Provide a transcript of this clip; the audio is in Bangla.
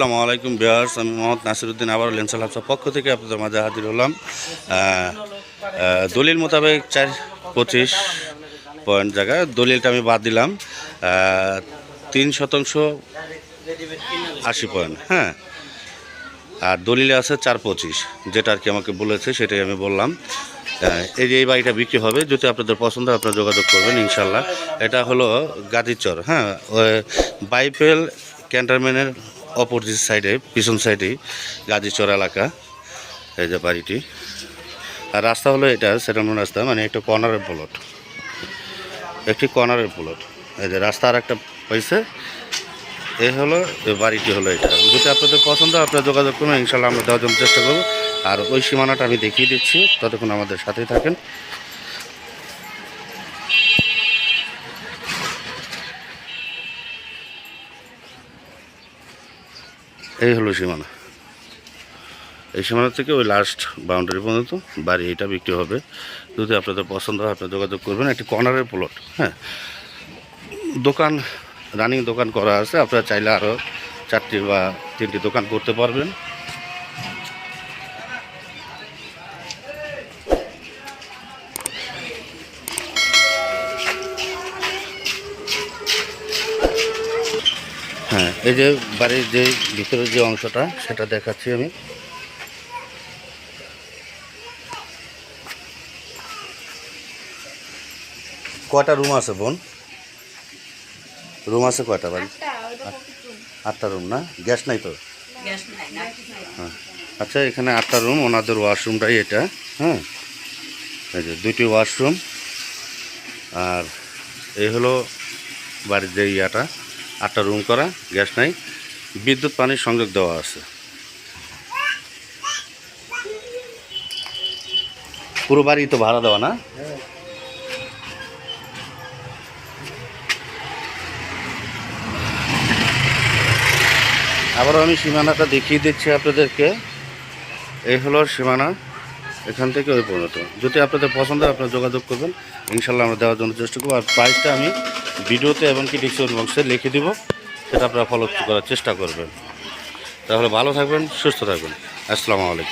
আসসালামু আলাইকুম বিয়ার্স আমি মোহাম্মদ নাসিরুদ্দিন আবার লেন্সাল হাফসার পক্ষ থেকে আপনাদের মাঝে হাজির হলাম। দলিল মোতাবেক চার পঁচিশ পয়েন্ট জায়গা। দলিলটা আমি বাদ দিলাম। তিন শতাংশ আশি পয়েন্ট হ্যাঁ। আর দলিলে আছে চার পঁচিশ, যেটা আর কি আমাকে বলেছে, সেটাই আমি বললাম। এই যে এই বাড়িটা বিক্রি হবে, যদি আপনাদের পছন্দ হয় আপনারা যোগাযোগ করবেন ইনশাল্লাহ এটা হলো গাদিচর হ্যাঁ। বাইপেল ক্যান্টারম্যানের অপোজিট সাইডে, পিছন সাইডেই গাজীচর এলাকা, এই যে বাড়িটি। আর রাস্তা হলো এটা সেটেলমেন্ট রাস্তা মানে একটা কর্নারের প্লট একটি কর্নারের প্লট এই যে রাস্তা আর একটা হয়েছে এই হলো বাড়িটি হলো এটা। যদি আপনাদের পছন্দ, আপনারা যোগাযোগ করবেন ইনশাল্লাহ আমরা দেওয়ার জন্য চেষ্টা করব। আর ওই সীমানাটা আমি দেখিয়ে দিচ্ছি। ততক্ষণ আমাদের সাথেই থাকেন। এই হলো সীমানা। এই সীমানা থেকে ওই লাস্ট বাউন্ডারি পর্যন্ত বাড়ি এটা বিক্রি হবে। যদি আপনাদের পছন্দ হয়, আপনারা যোগাযোগ করবেন। একটি কর্নারের প্লট হ্যাঁ। দোকান রানিং দোকান করা আছে। আপনারা চাইলে আরও চারটি বা তিনটি দোকান করতে পারবেন। হ্যাঁ এই যে বাড়ির যে ভিতরের যে অংশটা সেটা দেখাচ্ছি আমি। কয়টা রুম আছে বোন? রুম আছে কয়টা বাড়ি আটটা রুম। না? গ্যাস নাই তো? হ্যাঁ। আচ্ছা এখানে আটটা রুম ওনাদের ওয়াশরুমটাই এটা হ্যাঁ। এই যে দুইটি ওয়াশরুম আর এই হলো বাড়ির যে ইয়াটা। আটটা রুম করা গ্যাস নাই। বিদ্যুৎ পানির সংযোগ দেওয়া আছে। পুরো বাড়ি তো ভাড়া দেওয়া না? আবারও আমি সীমানাটা দেখিয়ে দিচ্ছি আপনাদেরকে। এই হলো সীমানা, এখান থেকে ওই পর্যন্ত। যদি আপনাদের পছন্দ হয়, আপনারা যোগাযোগ করবেন। ইনশাল্লাহ আমরা দেওয়ার জন্য চেষ্টা করব। আর প্রাইসটা আমি ভিডিওতে এবং কি ডিসক্রিপশন বক্সে লিখে দিব, সেটা আপনারা ফলো করার চেষ্টা করবেন। তাহলে ভালো থাকবেন, সুস্থ থাকবেন। আসসালামু আলাইকুম।